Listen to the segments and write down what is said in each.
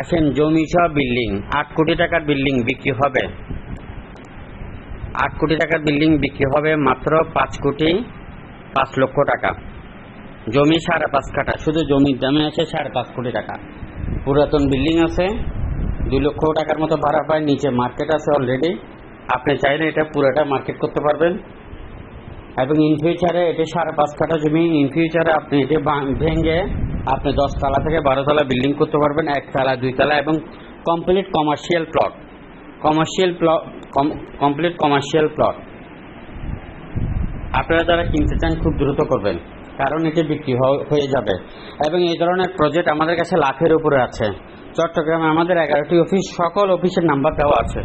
আসেন জমি সহ বিল্ডিং। আট কোটি টাকার বিল্ডিং বিক্রি হবে। আট কোটি টাকার বিল্ডিং বিক্রি হবে মাত্র পাঁচ কোটি পাঁচ লক্ষ টাকা। জমি সাড়ে পাঁচ কাঠা। শুধু জমির দামে আছে সাড়ে পাঁচ কোটি টাকা। পুরাতন বিল্ডিং আছে। দুই লক্ষ টাকার মতো ভাড়া পায়। নিচে মার্কেট আছে অলরেডি আপনি চাইলে এটা পুরোটা মার্কেট করতে পারবেন। এবং ইন ফিউচারে এটা সাড়ে পাঁচ কাঠা জমি। ইন ফিউচারে আপনি এটা ভেঙে আপনি দশ তলা থেকে বারো তলা বিল্ডিং করতে পারবেন, এক তলা, দুই তলা এবং complete commercial plot commercial plot complete commercial plot আপনারা যারা কিনতে চান খুব দ্রুত করবেন, কারণ এটি বিক্রি হয়ে যাবে। এবং এই ধরনের প্রজেক্ট আমাদের কাছে লাখের উপরে আছে। চট্টগ্রামে আমাদের এগারোটি অফিস সকল অফিসের নাম্বার দেওয়া আছে।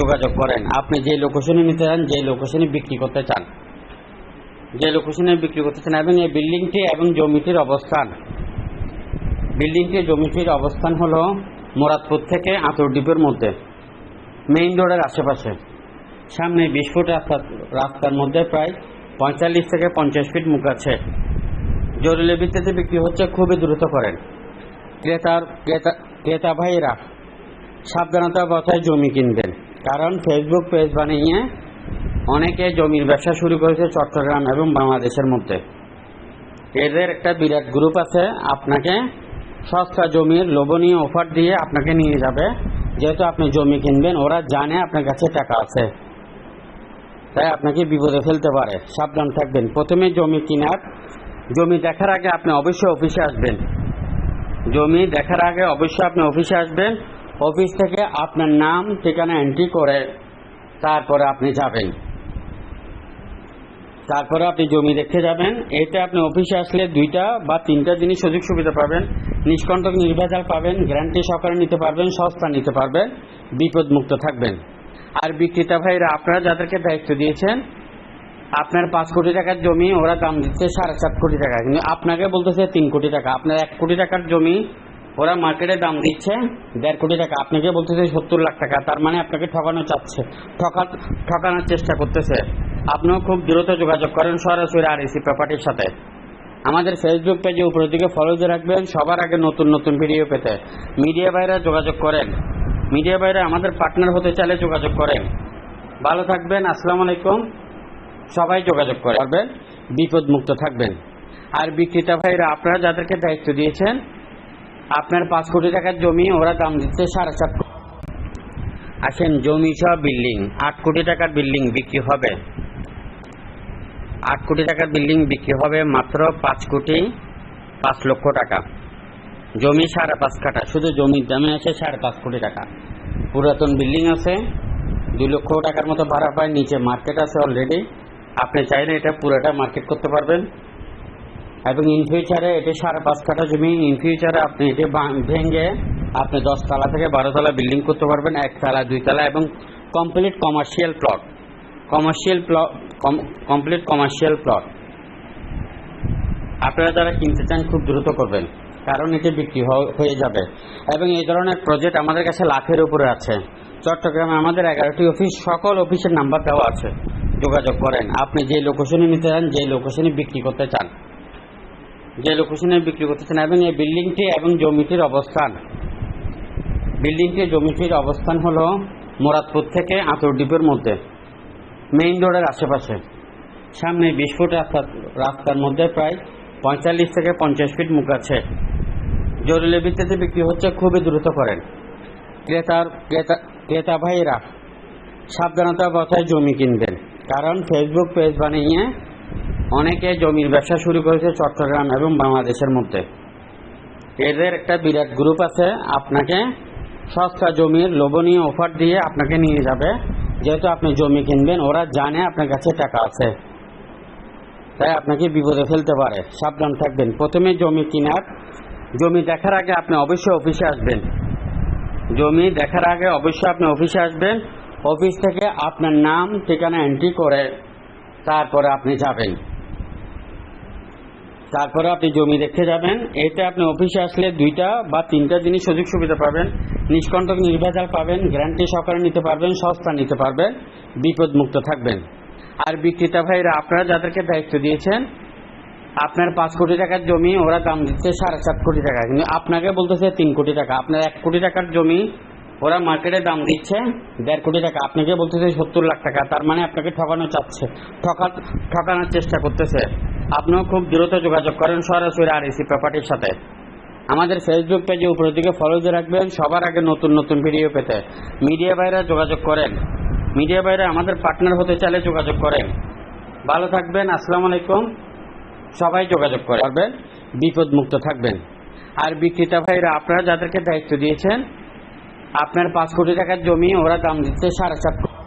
যোগাযোগ করেন। আপনি যে লোকেশনে নিতে চান, যে লোকেশনে বিক্রি করতে চান। যে লোকেশনে বিক্রি করতে চান এবং এই বিল্ডিংটি এবং জমিটির অবস্থান। বিল্ডিংটি জমিটির অবস্থান হলো মোরাদপুর থেকে আতরদ্বীপের মধ্যে মেইন রোডের আশেপাশে। সামনে বিশ ফুট রাস্তা, রাস্তার মধ্যে প্রায় পঁয়তাল্লিশ থেকে পঞ্চাশ ফিট মুখ আছে। জরুরি ভিত্তিতে বিক্রি হচ্ছে খুবই দ্রুত করেন ক্রেতার, ক্রেতা ক্রেতা ভাইরা সাবধানতা বজায় জমি কিনবেন। কারণ ফেসবুক পেজ বানিয়ে অনেকে জমির ব্যবসা শুরু করেছে চট্টগ্রাম এবং বাংলাদেশের মধ্যে। এদের একটা বিরাট গ্রুপ আছে, আপনাকে সস্তা জমির লোভনীয় অফার দিয়ে আপনাকে নিয়ে যাবে। যেহেতু আপনি জমি কিনবেন, ওরা জানে আপনার কাছে টাকা আছে। তাই আপনাকে বিপদে ফেলতে পারে। সাবধান থাকবেন। প্রথমে জমি কেনার, জমি দেখার আগে আপনি অবশ্যই অফিসে আসবেন। জমি দেখার আগে অবশ্যই আপনি অফিসে আসবেন। অফিস থেকে আপনার নাম, ঠিকানা এন্ট্রি করে তারপরে আপনি যাবেন। তারপরে আপনি জমি দেখতে যাবেন, এতে আপনি অফিসে আসলে দুইটা বা তিনটা জিনিস সুযোগ সুবিধা পাবেন। নিষ্কণ্টক নির্ভেজাল পাবেন, গ্যারান্টি সহকারে নিতে পারবেন সস্তা নিতে পারবেন বিপদ মুক্ত থাকবেন। আর বিক্রেতা ভাইরা, আপনারা যাদেরকে দায়িত্ব দিয়েছেন, আপনার পাঁচ কোটি টাকার জমি, ওরা দাম দিচ্ছে সাড়ে সাত কোটি টাকা। কিন্তু আপনাকে বলতেছে তিন কোটি টাকা। আপনার এক কোটি টাকার জমি, ওরা মার্কেটে দাম দিচ্ছে দেড় কোটি টাকা। আপনাকে বলতেছে সত্তর লাখ টাকা। তার মানে আপনাকে ঠকানো চাচ্ছে, ঠকা ঠকানোর চেষ্টা করতেছে। আপনিও খুব দ্রুত যোগাযোগ করেন সরাসরি আর এসি প্রপার্টির সাথে। আমাদের ফেসবুক পেজে উপরের দিকে ফলো দিয়ে রাখবেন, সবার আগে নতুন নতুন ভিডিও পেতে। মিডিয়া ভাইরা যোগাযোগ করেন। মিডিয়া ভাইরা আমাদের পার্টনার হতে চাইলে যোগাযোগ করেন। ভালো থাকবেন, আসসালামু আলাইকুম। সবাই যোগাযোগ করে। পারবেন বিপদ মুক্ত থাকবেন। আর বিক্রেতা ভাইরা, আপনারা যাদেরকে দায়িত্ব দিয়েছেন, আপনার পাঁচ কোটি টাকার জমি ওরা দাম দিচ্ছে সাড়ে সাত। আসেন, জমি সহ বিল্ডিং আট কোটি টাকার বিল্ডিং বিক্রি হবে। আট কোটি টাকার বিল্ডিং বিক্রি হবে মাত্র পাঁচ কোটি পাঁচ লক্ষ টাকা। জমি সাড়ে পাঁচ কাঠা, শুধু জমির দামে আছে সাড়ে পাঁচ কোটি টাকা। পুরাতন বিল্ডিং আছে, দুই লক্ষ টাকার মতো ভাড়া পায়, নিচে মার্কেট আছে অলরেডি আপনি চাইলে এটা পুরোটা মার্কেট করতে পারবেন। এবং ইন ফিউচারে এটা সাড়ে পাঁচ কাঠা জমি ইন ফিউচারে আপনি এটি ভাঙ- আপনি দশ তলা থেকে বারো তলা বিল্ডিং করতে পারবেন এক তলা দুই তলা এবং complete commercial plot commercial plot complete commercial plot আপনারা যারা কিনতে চান খুব দ্রুত করবেন, কারণ এটি বিক্রি হয়ে যাবে। এবং এই ধরনের প্রজেক্ট আমাদের কাছে লাখের উপরে আছে। চট্টগ্রামে আমাদের এগারোটি অফিস সকল অফিসের নাম্বার দেওয়া আছে। যোগাযোগ করেন। আপনি যে লোকেশনে নিতে চান, যে লোকেশনে বিক্রি করতে চান। যে লোকেশনে বিক্রি করতে চান, এবং এই বিল্ডিংটি এবং জমিটির অবস্থান। বিল্ডিংটি জমিটির অবস্থান হলো মোরাদপুর থেকে আতরদ্বীপের মধ্যে। মেইন রোডের আশেপাশে। সামনে বিশ ফুট রাস্তা, রাস্তার মধ্যে প্রায় পঁয়তাল্লিশ থেকে পঞ্চাশ ফিট মুখ আছে। জরুরি ভিত্তিতে বিক্রি হচ্ছে, খুবই দ্রুত করেন। ক্রেতার, ক্রেতা ক্রেতা ভাইরা সাবধানতা বজায় জমি কিনবেন। কারণ ফেসবুক পেজ বানিয়ে অনেকে জমির ব্যবসা শুরু করেছে চট্টগ্রাম এবং বাংলাদেশের মধ্যে। এদের একটা বিরাট গ্রুপ আছে, আপনাকে সস্তা জমির লোভনীয় অফার দিয়ে আপনাকে নিয়ে যাবে। যেহেতু আপনি জমি কিনবেন, ওরা জানে আপনার কাছে টাকা আছে। তাই আপনাকে বিপদে ফেলতে পারে। সাবধান থাকবেন। প্রথমে জমি কেনার, জমি দেখার আগে আপনি অবশ্যই অফিসে আসবেন। জমি দেখার আগে অবশ্যই আপনি অফিসে আসবেন। অফিস থেকে আপনার নাম, ঠিকানা এন্ট্রি করে তারপরে আপনি যাবেন। তারপরে আপনি জমি দেখতে যাবেন। এতে আপনি অফিসে আসলে দুইটা বা তিনটা জিনিস সুযোগ সুবিধা পাবেন। নিষ্কণ্টক নির্ভেজাল পাবেন, গ্যারান্টি সহকারে নিতে পারবেন, সস্তা নিতে পারবেন বিপদ মুক্ত থাকবেন। আর বিক্রেতা ভাইরা, আপনারা যাদেরকে দায়িত্ব দিয়েছেন, আপনার পাঁচ কোটি টাকার জমি, ওরা দাম দিচ্ছে সাড়ে সাত কোটি টাকা। কিন্তু আপনাকে বলতেছে তিন কোটি টাকা। আপনার এক কোটি টাকার জমি, ওরা মার্কেটে দাম দিচ্ছে দেড় কোটি টাকা। আপনাকে বলতেছে সত্তর লাখ টাকা। তার মানে আপনাকে ঠকানো চাচ্ছে। ঠকা ঠকানোর চেষ্টা করতেছে। আপনিও খুব দ্রুত যোগাযোগ করেন সরাসরি আর এসি প্রপার্টির সাথে। আমাদের ফেসবুক পেজে উপরের দিকে ফলো দিয়ে রাখবেন, সবার আগে নতুন নতুন ভিডিও পেতে। মিডিয়া ভাইরা যোগাযোগ করেন। মিডিয়া ভাইরা আমাদের পার্টনার হতে চাইলে যোগাযোগ করেন। ভালো থাকবেন, আসসালামু আলাইকুম। সবাই যোগাযোগ করে পারবেন, বিপদ মুক্ত থাকবেন। আর বিক্রেতা ভাইরা, আপনারা যাদেরকে দায়িত্ব দিয়েছেন, আপনার পাঁচ কোটি টাকার জমি ওরা দাম দিচ্ছে সাড়ে সাত